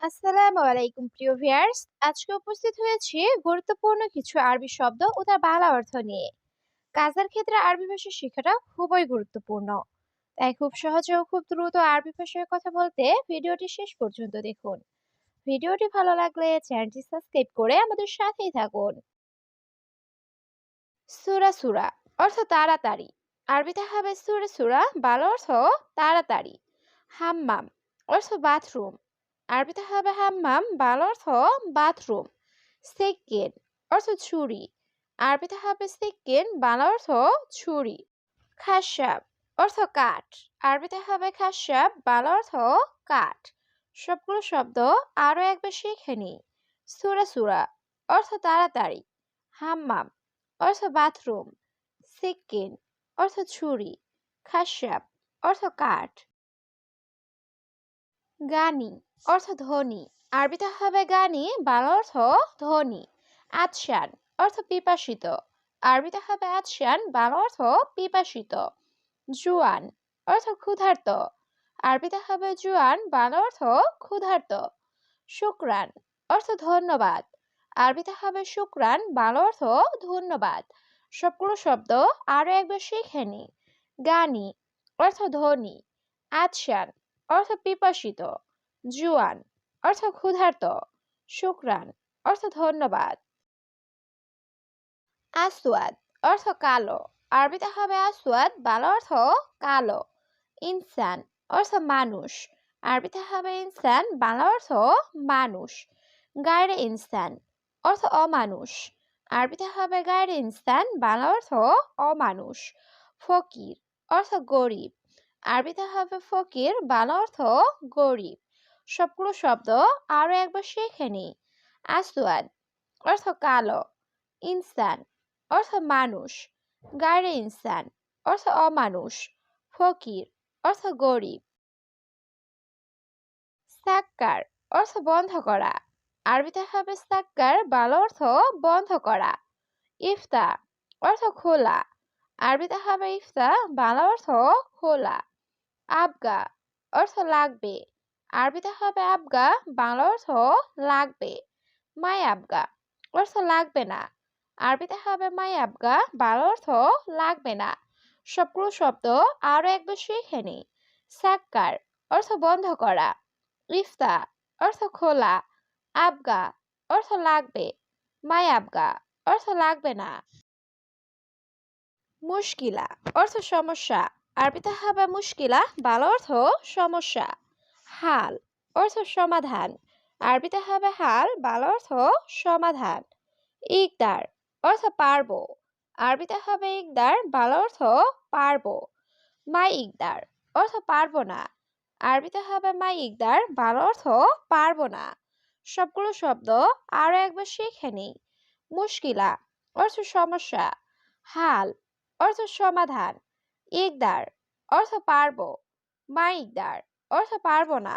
আসসালামু আলাইকুম, প্রিয় ভিউয়ার্স। আজকে উপস্থিত হয়েছি গুরুত্বপূর্ণ কিছু আরবি শব্দ ও তার বাংলা অর্থ নিয়ে। কাজের ক্ষেত্রে আরবি ভাষা শেখাটা খুবই গুরুত্বপূর্ণ। তাই খুব সহজে ও খুব দ্রুত আরবি ভাষায় কথা বলতে ভিডিওটি শেষ পর্যন্ত দেখুন। ভিডিওটি ভালো লাগলে চ্যানেলটি সাবস্ক্রাইব করে আমাদের সাথেই থাকুন। সুরা সুরা, অর্থ তাড়াতাড়ি। আরবিতে হবে সুরা সুরা, বাংলা অর্থ তাড়াতাড়ি। হাম্মাম, অর্থ বাথরুম। আরবিতে হবে হাম্মাম বাংলা অর্থ বাথরুম সিকিন অর্থ ছুরি আরবিতে হবে সিকিন বাল অর্থ ছুরি খাসাব অর্থ কাঠ আরবিতে হবে খাসাব বাল অর্থ কাঠ সবগুলো শব্দ আরও একবার শিখে নিই সুরা সুরা অর্থ তাড়াতাড়ি হাম্মাম অর্থ বাথরুম সিকিন অর্থ ছুরি খাসাব অর্থ কাঠ গানি, অর্থ ধনী। আরবিতে হবে গানি, বাংলা অর্থ ধনী। আতশান, অর্থ পিপাসিত। আরবিতে হবে আতশান, বাংলা অর্থ পিপাসিত। জুয়ান, অর্থ ক্ষুধার্ত। আরবিতে হবে জুয়ান, বাংলা অর্থ ক্ষুধার্ত। শুক্রান, অর্থ ধন্যবাদ। আরবিতে হবে শুক্রান, বাংলা অর্থ ধন্যবাদ। সবগুলো শব্দ আরও একবার শিখে নি। গানি, অর্থ ধনী। আতশান অর্থ পিপাসিত, জুয়ান অর্থ ক্ষুধার্ত শুক্রান অর্থ ধন্যবাদ। আসওয়াদ, অর্থ কালো, আরবিতে হবে আসওয়াদ, বাল অর্থ কালো। ইনসান, অর্থ মানুষ, আরবিতে হবে ইনসান, বাংলা অর্থ মানুষ। গায়রে ইনসান, অর্থ অমানুষ। আরবিতে হবে গায়রে ইনসান, বাংলা অর্থ অমানুষ। ফকির, অর্থ গরিব আরবিতে হবে ফকির, বাংলা অর্থ গরিব। সবগুলো শব্দ আরও একবার শিখে নি আসওয়াদ, অর্থ কালো। ইনসান, অর্থ মানুষ। গায়রে ইনসান, অর্থ অমানুষ। ফকির, অর্থ গরিব। সাক্কার, অর্থ বন্ধ করা। আরবিতে হবে সাক্কার, বাল অর্থ বন্ধ করা। ইফতা অর্থ খোলা। আরবিতে হবে ইফতা বাংলা অর্থ খোলা। আবগা অর্থ লাগবে। আরবিতে হবে আবগা, বাংলা অর্থ লাগবে। মাই আবগা অর্থ লাগবে না। আরবিতে হবে মাই আবগা, বাংলা অর্থ লাগবে না। সবগুলো শব্দ আরও একবার শিখে নি সাক্কার অর্থ বন্ধ করা। ইফতা অর্থ খোলা। আবগা অর্থ লাগবে। মাই আবগা অর্থ লাগবে না। মুশকিলা অর্থ সমস্যা। আরবিতে হবে মুশকিলা, বাল অর্থ সমস্যা। হাল, অর্থ সমাধান। আরবিতে হবে হাল, বাল অর্থ সমাধান। ইকদার, অর্থ পারব। আরবিতে হবে ইকদার, বাল অর্থ পারব। মাই ইকদার, অর্থ পারব না। আরবিতে হবে মাই ইকদার, বাল অর্থ পারব না। সবগুলো শব্দ আরও একবার শিখে নিই। মুশকিলা, অর্থ সমস্যা। হাল, অর্থ সমাধান। ইকদার, অর্থ পারব। মা ইকদার, অর্থ পারব না।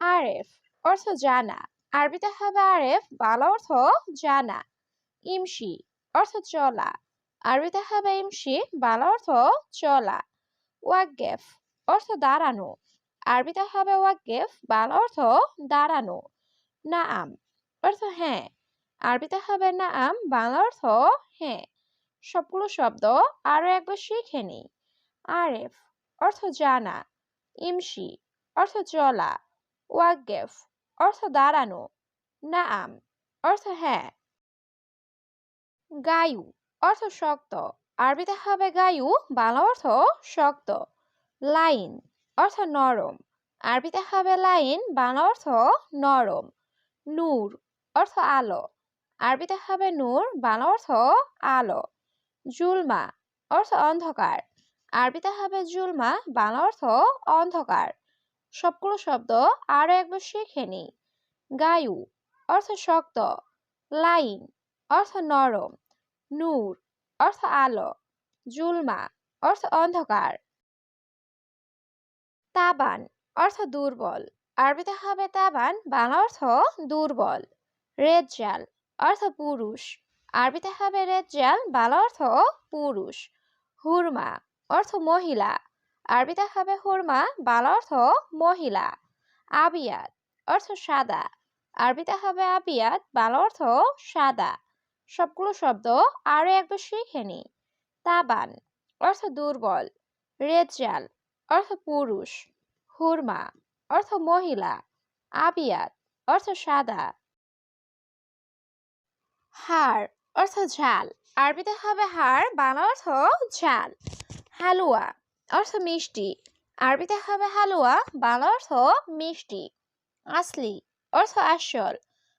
আরেফ, অর্থ জানা। আরবিতে হবে আরেফ, বাংলা অর্থ জানা। ইমশি, অর্থ চলা। আরবিতে হবে ইমশি, বাংলা অর্থ চলা। ওয়াকগেফ অর্থ দাঁড়ানো। আরবিতে হবে ওয়াকগেফ বাংলা অর্থ দাঁড়ানো। নাআম, অর্থ হ্যাঁ। আরবিতে হবে নাআম, বাংলা অর্থ হ্যাঁ। সবগুলো শব্দ আরও একবার শিখে নিই। আরেফ, অর্থ জানা। ইমশি, অর্থ চলা। ওয়াকগেফ অর্থ দাঁড়ানো। নাম অর্থ হ্যাঁ। গায়ু, অর্থ শক্ত। আরবিতে হবে গায়ু, বাংলা অর্থ শক্ত। লাইন, অর্থ নরম। আরবিতে হবে লাইন, বাংলা অর্থ নরম। নূর, অর্থ আলো। আরবিতে হবে নূর, বাংলা অর্থ আলো। জুলমা অর্থ অন্ধকার। আরবিতে হবে জুলমা, বাংলা অর্থ অন্ধকার। সবগুলো শব্দ আরও একবার শিখে নিই। গায়ু অর্থ শক্ত। লাইন অর্থ নরম। নূর অর্থ আলো। জুলমা অর্থ অন্ধকার। তাবান অর্থ দুর্বল। আরবিতে হবে তাবান, বাংলা অর্থ দুর্বল। রেজ্জাল অর্থ পুরুষ। আরবিতে হবে রেজ্জাল, বাংলা অর্থ পুরুষ। হুরমা অর্থ মহিলা। আরবিতে হবে হুরমা, বাংলা অর্থ মহিলা। আবিয়াত অর্থ সাদা। আরবিতে হবে আবিয়াত বাংলা অর্থ সাদা। সবগুলো শব্দ আরও একবার শিখে নি। তাবান অর্থ দুর্বল। রেজাল অর্থ পুরুষ। হুরমা অর্থ মহিলা। আবিয়াত অর্থ সাদা। হাড় অর্থ ঝাল আরবিতে হবে হাড়, বাংলা অর্থ ঝাল হালুয়া, অর্থ মিষ্টি। আরবিতে হবে হালুয়া, বাংলা অর্থ মিষ্টি। আসলি, অর্থ আসল।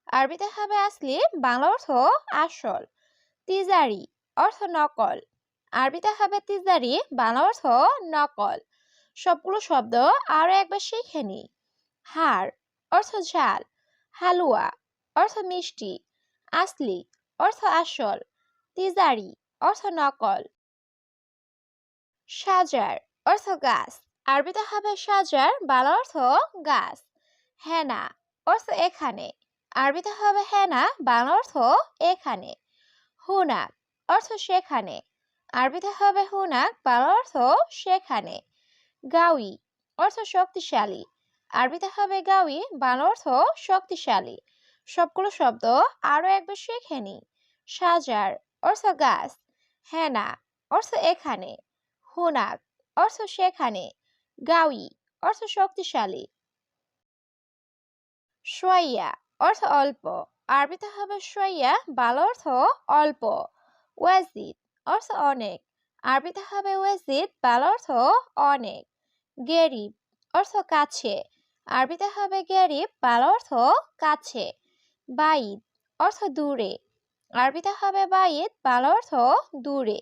আরবিতে হবে আসলি, বাংলা অর্থ আসল। তিজারি, অর্থ নকল। আরবিতে হবে তিজারি, বাংলা অর্থ নকল। সবগুলো শব্দ আরও একবার শিখে নি। হাড়, অর্থ ঝাল হালুয়া, অর্থ মিষ্টি। আসলি অর্থ আসল। তিজারি, অর্থ নকল। সাজার, অর্থ গাছ। আরবিতে হবে সাজার, বাংলা অর্থ গাছ। হেনা, অর্থ এখানে। আরবিতে হবে হেনা, বাংলা অর্থ এখানে। হুনাক, অর্থ সেখানে। আরবিতে হবে হুনাক, বাংলা অর্থ সেখানে। গাউই, অর্থ শক্তিশালী। আরবিতে হবে গাউই, বাংলা অর্থ শক্তিশালী। সবগুলো শব্দ আরও একবার শিখে নি সাজার, অর্থ গাছ, হেনা, অর্থ এখানে, হুনাক, অর্থ সেখানে, গাউই, অর্থ শক্তিশালী। সোয়াইয়া, অর্থ অল্প, আরবিতে হবে সোয়াইয়া, বাল অর্থ অল্প, ওয়াজিদ, অর্থ অনেক, আরবিতে হবে ওয়াজিদ, বাংলা অর্থ অনেক, গেরিব, অর্থ কাছে, আরবিতে হবে গেরিব, বাংলা অর্থ কাছে, বাইদ, অর্থ দূরে আরবিতে হবে বাইদ বাংলা অর্থ দূরে।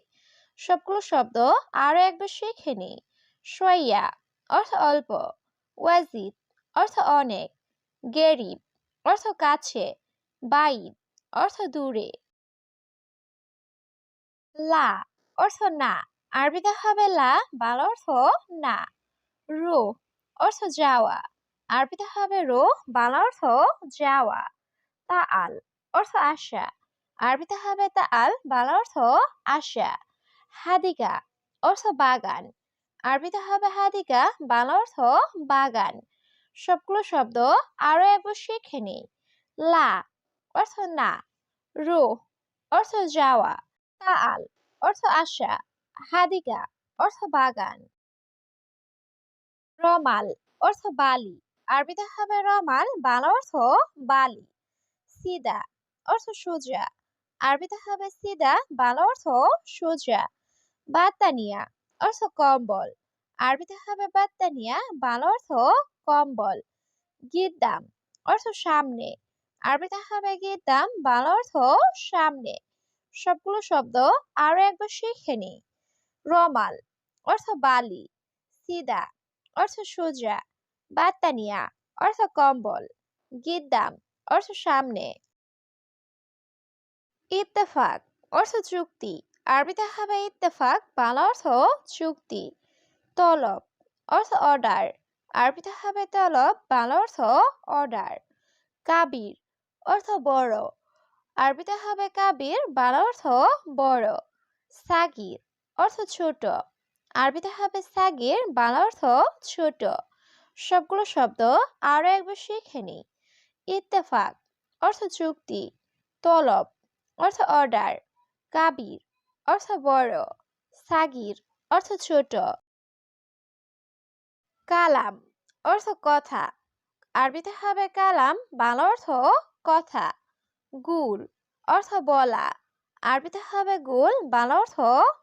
সবগুলো শব্দ আরও একবার শিখে নি সোয়াইয়া, অর্থ অল্প। ওয়াজিদ, অর্থ অনেক। গেরিব, অর্থ কাছে। বাইদ, অর্থ দূরে। লা, অর্থ না। আরবিতে হবে লা, বাংলা অর্থ না। রো, অর্থ যাওয়া। আরবিতে হবে রো, বাংলা অর্থ যাওয়া। তা আল অর্থ আশা আরবিতে হবে তা আল, বাংলা অর্থ আশা। হাদিকা অর্থ বাগান। আরবিতে হবে হাদিকা, বাংলা অর্থ বাগান। সবগুলো শব্দ আরও একবার শিখে নিই। লা অর্থ না রো অর্থ যাওয়া, তা আল অর্থ আশা। হাদিকা অর্থ বাগান। রমাল অর্থ বালি। আরবিতে হবে রমাল, বাংলা অর্থ বালি। সিদা অর্থ সোজা। আরবিতে হবে সিদা, বাংলা অর্থ সোজা বাতানিয়া অর্থ কম্বল। আরবিতে হবে বাতানিয়া বাংলা অর্থ কম্বল। গিদ্দাম, অর্থ সামনে। আরবিতে হবে গিদ্দাম, বাংলা অর্থ সামনে। সবগুলো শব্দ আরও একবার শিখে নি রমাল, অর্থ বালি। সিদা, অর্থ সোজা। বাতানিয়া অর্থ কম্বল। গিদ্দাম, অর্থ সামনে। ইত্তেফাক, অর্থ চুক্তি। আরবিতে হবে ইত্তেফাক, বাংলা অর্থ চুক্তি। তলব, অর্থ অর্ডার। আরবিতে হবে তলব, বাংলা অর্থ অর্ডার। কাবির, অর্থ বড়। আরবিতে হবে কাবির, বাংলা অর্থ বড়। সাগির, অর্থ ছোট। আরবিতে হবে সাগির, বাংলা অর্থ ছোট। সবগুলো শব্দ আরও একবার শিখে নি ইত্তেফাক, অর্থ চুক্তি। তলব অর্থ অর্ডার, কাবির, অর্থ বড়, সাগির, অর্থ ছোট। কালাম, অর্থ কথা। আরবিতে হবে কালাম, বাংলা অর্থ কথা। গুল, অর্থ বলা। আরবিতে হবে গুল, বাংলা অর্থ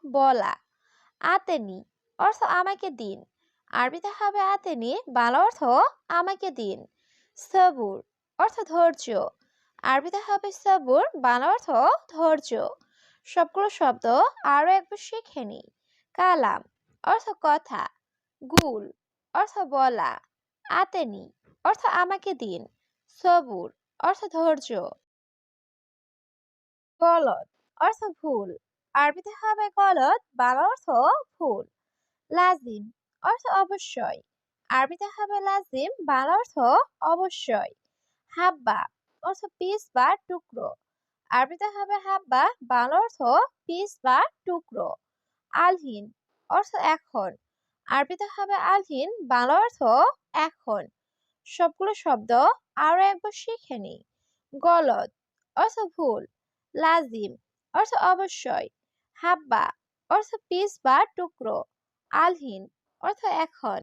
বলা। আতেনি, অর্থ আমাকে দিন। আরবিতে হবে আতেনি, বাংলা অর্থ আমাকে দিন। সবুর, অর্থ ধৈর্য। আরবিতে হবে সবুর, বাংলা অর্থ ধৈর্য। সবগুলো শব্দ আরও একবার শিখে নি কালাম, অর্থ কথা। গুল, অর্থ বলা। আতেনি, অর্থ আমাকে দিন। সবুর, অর্থ ধৈর্য। গলত অর্থ ভুল। আরবিতে হবে গলত বাংলা অর্থ ভুল। লাজিম, অর্থ অবশ্যই। আরবিতে হবে লাজিম, বাংলা অর্থ অবশ্যই। হাব্বা অর্থ পিস বা টুকরো। আরবিতে হবে হাব্বা বাংলা অর্থ পিস বা টুকরো। আলহীন অর্থ এখন। আরবিতে হবে আলহীন বাংলা অর্থ এখন। সবগুলো শব্দ আরও একবার শিখে নিই। গলত অর্থ ভুল। লাজিম অর্থ অবশ্যই। হাব্বা অর্থ পিস বা টুকরো। আলহীন অর্থ এখন।